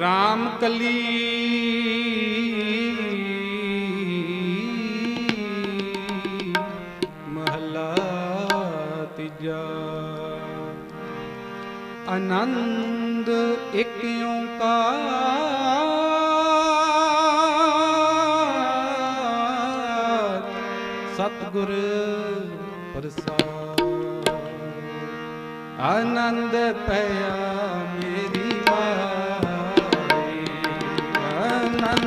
RAM ਕਲੀ। ਮਹਲਾ ਤੀਜਾ। ਆਨੰਦ ਇੱਕ ਓੰਕਾਰ ਸਤਗੁਰ ਪ੍ਰਸਾਦ। ਆਨੰਦ ਪਿਆ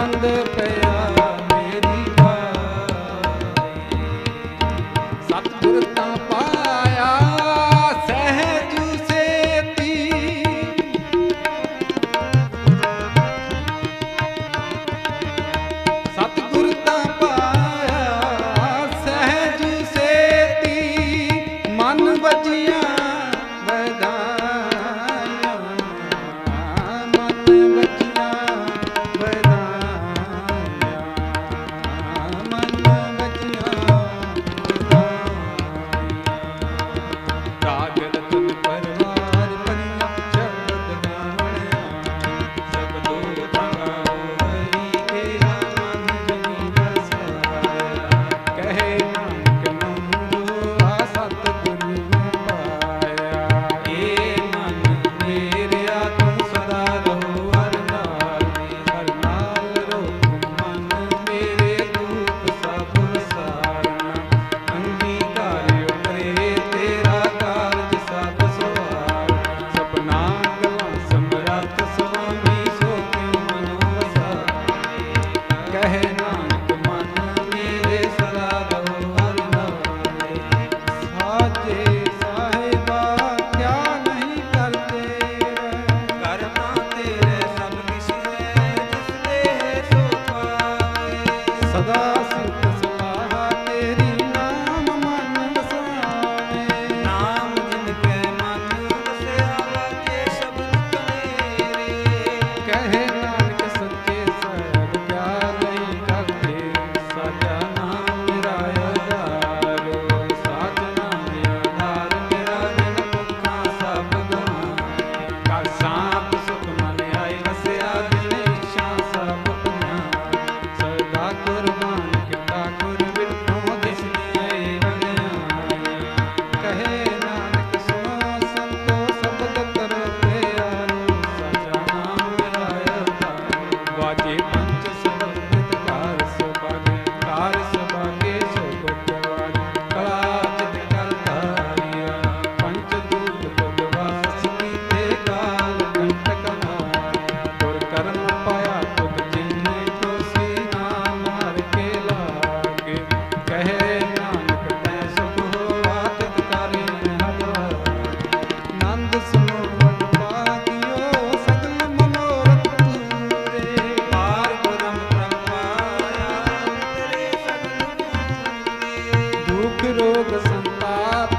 ਆਨੰਦ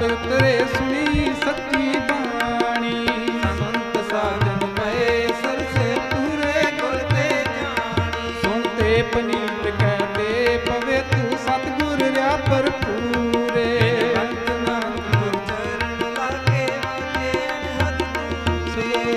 ਪਾੜ ਉਤਰੇ ਸੁਣੀ ਸੱਚੀ ਬਾਣੀ। ਸੰਤ ਸਾਜਨ ਪਏ ਸਰਸੇ ਪੂਰੇ ਗੁਰ ਤੇ ਜਾਣੀ। ਸੁਣ ਤੇ ਪਨੀਤ ਕਹਦੇ, ਪਵੇ ਤੂੰ ਸਤਗੁਰ ਰਿਆ ਭਰਪੂਰੇ। ਸੰਤ ਨਾਮ ਗੁਰ ਚਰਨ ਲਾਗੇ ਆਗੇ ਅਨਹਦ ਸੇ